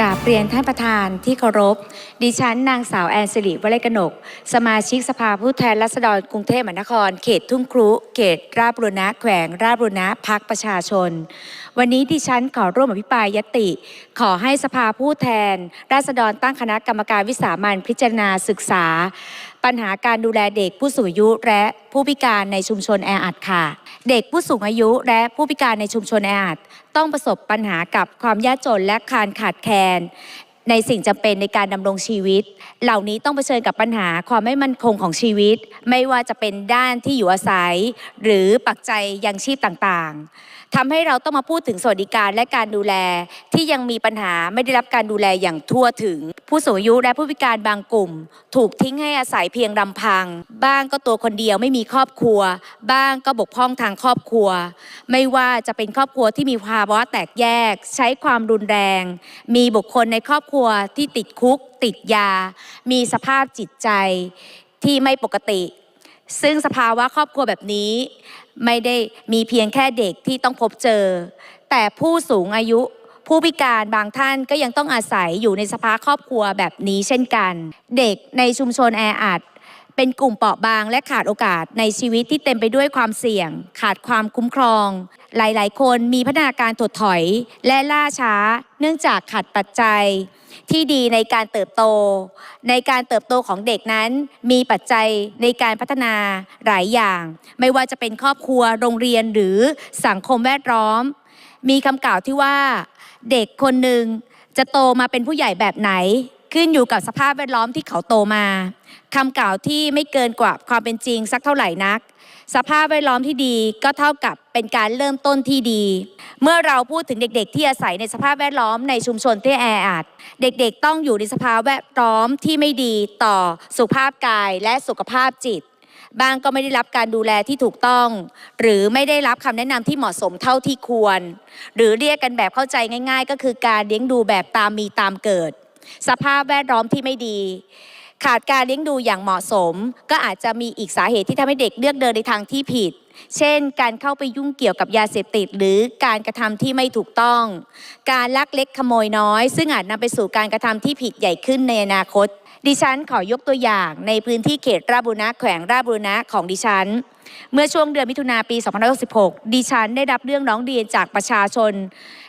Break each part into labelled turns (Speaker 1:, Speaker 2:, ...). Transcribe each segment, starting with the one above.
Speaker 1: กราบเรียนท่านประธานที่เคารพ ดิฉันนางสาวแอนสิริวลัยกนก สมาชิกสภาผู้แทนราษฎรกรุงเทพมหานคร เขตทุ่งครุ เขตราชบุรณะแขวงราชบุรณะพักประชาชน วันนี้ดิฉันขอร่วมอภิปรายยติ ขอให้สภาผู้แทน ราษฎรตั้งคณะกรรมการวิสามันพิจารณาศึกษา ปัญหาการดูแลเด็กผู้สูงอายุและผู้พิการในชุมชนแออัดค่ะ เด็กผู้สูงอายุและผู้พิการในชุมชนแออัดต้องประสบปัญหากับความยากจนและการขาดแคลนในสิ่งจำเป็นในการดำรงชีวิต เหล่านี้ต้องเผชิญกับปัญหาความไม่มั่นคงของชีวิต ไม่ว่าจะเป็นด้านที่อยู่อาศัย หรือปักใจยยังชีพต่างๆ ทำให้เราต้องมาพูดถึงสวัสดิการและการดูแล ที่ยังมีปัญหาไม่ได้รับการดูแลอย่างทั่วถึง ผู้สูงอายุและผู้พิการบางกลุ่ม ถูกทิ้งให้อาศัยเพียงลำพัง บ้างก็ตัวคนเดียวไม่มีครอบครัว บ้างก็บกพร่องทางครอบครัว ไม่ว่าจะเป็นครอบครัวที่มีภาวะแตกแยก ใช้ความรุนแรง มีบุคคลในครอบครัวที่ติดคุก ติดยา มีสภาพจิตใจที่ไม่ปกติ ซึ่งสภาวะครอบครัวแบบนี้ ไม่ได้มีเพียงแค่เด็กที่ต้องพบเจอ แต่ผู้สูงอายุผู้พิการบางท่านก็ยังต้องอาศัยอยู่ในสภาครอบครัวแบบนี้เช่นกัน เด็กในชุมชนแออัด เป็นกลุ่มเปราะบางและขาดโอกาสในชีวิตที่เต็มไปด้วยความเสี่ยง ขาดความคุ้มครอง หลาย ๆ คนมีพัฒนาการถดถอยและล่าช้า เนื่องจากขาดปัจจัย ที่ดีในการเติบโต ในการเติบโตของเด็กนั้น มีปัจจัยในการพัฒนาหลายอย่าง ไม่ว่าจะเป็นครอบครัวโรงเรียนหรือสังคมแวดล้อม มีคำกล่าวที่ว่า เด็กคนหนึ่งจะโตมาเป็นผู้ใหญ่แบบไหน ขึ้นอยู่กับสภาพแวดล้อมที่เขาโตมาคำกล่าวที่ไม่เกินกว่าความเป็นจริงสักเท่าไหร่นัก สภาพแวดล้อมที่ดีก็เท่ากับเป็นการเริ่มต้นที่ดี เมื่อเราพูดถึงเด็กๆ ที่อาศัยในสภาพแวดล้อมในชุมชนที่แออัดเด็กๆ ต้องอยู่ในสภาพแวดล้อมที่ไม่ดีต่อสุขภาพกายและสุขภาพจิตบางก็ไม่ได้รับการดูแลที่ถูกต้อง หรือไม่ได้รับคำแนะนำที่เหมาะสมเท่าที่ควร หรือเรียกกันแบบเข้าใจง่าย ๆ ก็คือการเลี้ยงดูแบบตามมีตามเกิด สภาพแวดล้อมที่ไม่ดี ขาดการเลี้ยงดูอย่างเหมาะสม ก็อาจจะมีอีกสาเหตุที่ทำให้เด็กเลือกเดินในทางที่ผิด เช่น การเข้าไปยุ่งเกี่ยวกับยาเสพติด หรือการกระทำที่ไม่ถูกต้อง การลักเล็กขโมยน้อย ซึ่งอาจนำไปสู่การกระทำที่ผิดใหญ่ขึ้นในอนาคต ดิฉันขอยกตัวอย่างในพื้นที่เขตราบุรณะแขวงราบุรณะของดิฉัน เมื่อช่วงเดือนมิถุนาปี 2566 ดิฉันได้รับเรื่องร้องเรียนจากประชาชน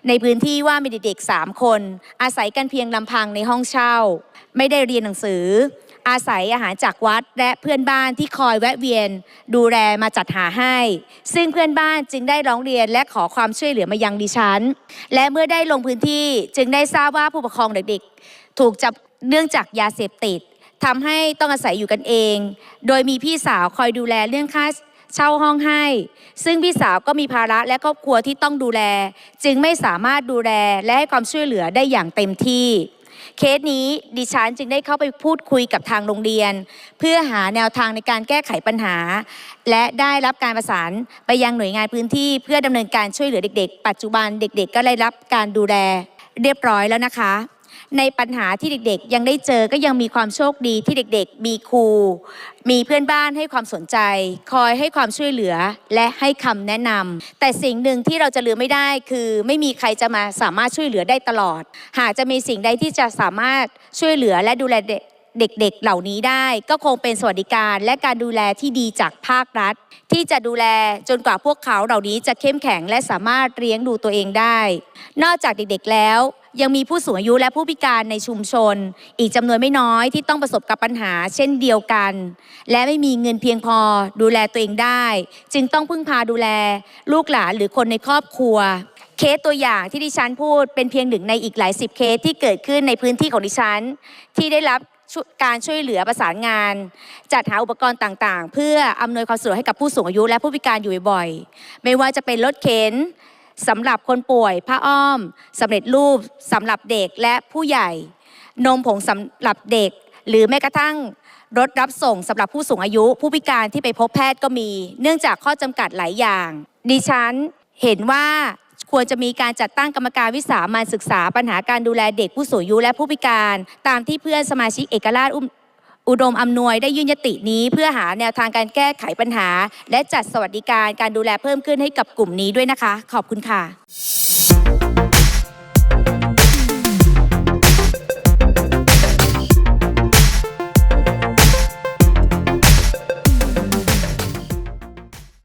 Speaker 1: ในพื้นที่ว่ามีเด็กๆ 3 คน อาศัยกันเพียงลำพังในห้องเช่า ไม่ได้เรียนหนังสือ อาศัยอาหารจากวัดและเพื่อนบ้านที่คอยแวะเวียน ดูแลมาจัดหาให้ ซึ่งเพื่อนบ้านจึงได้ร้องเรียนและขอความช่วยเหลือมายังดิฉัน และเมื่อได้ลงพื้นที่จึงได้ทราบว่าผู้ปกครองเด็กๆ ถูกจับ เนื่องจากยาเสพติดทำให้ต้องอาศัยอยู่กันเอง โดยมีพี่สาวคอยดูแลเรื่องค่าเช่าห้องให้ ซึ่งพี่สาวก็มีภาระและครอบครัวที่ต้องดูแล จึงไม่สามารถดูแลและให้ความช่วยเหลือได้อย่างเต็มที่ เคสนี้ดิฉันจึงได้เข้าไปพูดคุยกับทางโรงเรียน เพื่อหาแนวทางในการแก้ไขปัญหา และได้รับการประสานไปยังหน่วยงานพื้นที่ เพื่อดำเนินการช่วยเหลือเด็ก ๆ ปัจจุบันเด็ก ๆ ก็ได้รับการดูแลเรียบร้อยแล้วนะคะ ในปัญหาที่เด็กๆ ยังได้เจอก็ยังมีความโชคดีที่เด็กๆ มีครู มีเพื่อนบ้านให้ความสนใจ คอยให้ความช่วยเหลือและให้คำแนะนำแต่สิ่งหนึ่งที่เราจะลืมไม่ได้คือไม่มีใครจะมาสามารถช่วยเหลือได้ตลอด หากจะมีสิ่งใดที่จะสามารถช่วยเหลือและดูแลเด็กเด็กๆ เหล่านี้ได้ก็คงเป็นสวัสดิการและการดูแลที่ดีจากภาครัฐ ที่จะดูแลจนกว่าพวกเขาเหล่านี้จะเข้มแข็งและสามารถเลี้ยงดูตัวเองได้ นอกจากเด็กๆแล้ว ยังมีผู้สูงอายุและผู้พิการในชุมชน อีกจำนวนไม่น้อยที่ต้องประสบกับปัญหาเช่นเดียวกัน และไม่มีเงินเพียงพอดูแลตัวเองได้ จึงต้องพึ่งพาดูแล ลูกหลานหรือคนในครอบครัว เคสตัวอย่างที่ดิฉันพูดเป็นเพียงหนึ่งในอีกหลายสิบเคสที่เกิดขึ้นในพื้นที่ของดิฉัน ที่ได้รับการช่วยเหลือประสานงาน จัดหาอุปกรณ์ต่างๆ เพื่ออำนวยความสะดวกให้กับผู้สูงอายุและผู้พิการอยู่บ่อยๆไม่ว่าจะเป็นรถเข็น สำหรับคนป่วยผ้าอ้อมสำเร็จรูปสำหรับเด็กและผู้ใหญ่ นมผงสำหรับเด็ก หรือแม้กระทั่งรถรับส่งสำหรับผู้สูงอายุ ผู้พิการที่ไปพบแพทย์ก็มี เนื่องจากข้อจำกัดหลายอย่าง ดิฉันเห็นว่าควรจะมีการจัดตั้งกรรมการวิสามันศึกษาปัญหาการดูแลเด็กผู้สูงอายุและผู้พิการ ตามที่เพื่อนสมาชิกเอกราช อุดมอำนวยได้ยื่นยตินี้เพื่อหาแนวทางการแก้ไขปัญหา และจัดสวัสดิการการดูแลเพิ่มขึ้นให้กับกลุ่มนี้ด้วยนะคะ ขอบคุณค่ะ